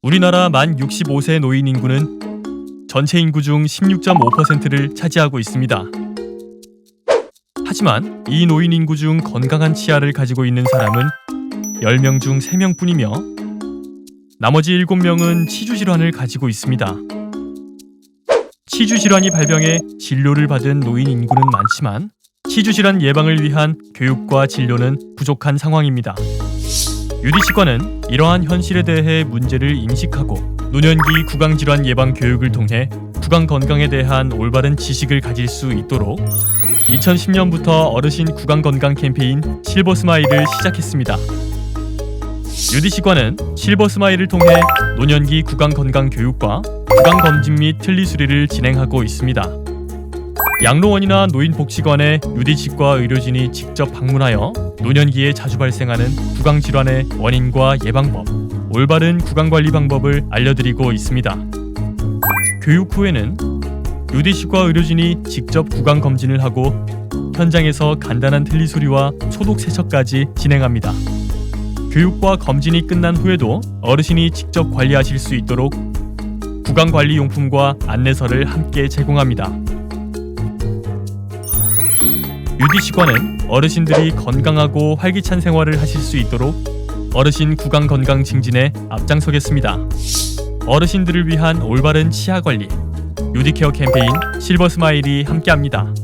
우리나라 만 65세 노인 인구는 전체 인구 중 16.5%를 차지하고 있습니다. 하지만 이 노인 인구 중 건강한 치아를 가지고 있는 사람은 10명 중 3명뿐이며 나머지 7명은 치주 질환을 가지고 있습니다. 치주 질환이 발병해 진료를 받은 노인 인구는 많지만 치주 질환 예방을 위한 교육과 진료는 부족한 상황입니다. 유디치과는 이러한 현실에 대해 문제를 인식하고 노년기 구강 질환 예방 교육을 통해 구강 건강에 대한 올바른 지식을 가질 수 있도록 2010년부터 어르신 구강 건강 캠페인 실버 스마일을 시작했습니다. 유디치과는 실버 스마일을 통해 노년기 구강 건강 교육과 구강 검진 및 틀니 수리를 진행하고 있습니다. 양로원이나 노인복지관에 유디치과 의료진이 직접 방문하여 노년기에 자주 발생하는 구강 질환의 원인과 예방법, 올바른 구강 관리 방법을 알려드리고 있습니다. 교육 후에는 유디치과 의료진이 직접 구강 검진을 하고 현장에서 간단한 틀니 수리와 소독 세척까지 진행합니다. 교육과 검진이 끝난 후에도 어르신이 직접 관리하실 수 있도록 구강 관리 용품과 안내서를 함께 제공합니다. 유디치과는 어르신들이 건강하고 활기찬 생활을 하실 수 있도록 어르신 구강 건강 증진에 앞장서겠습니다. 어르신들을 위한 올바른 치아 관리 유디케어 캠페인 실버 스마일이 함께합니다.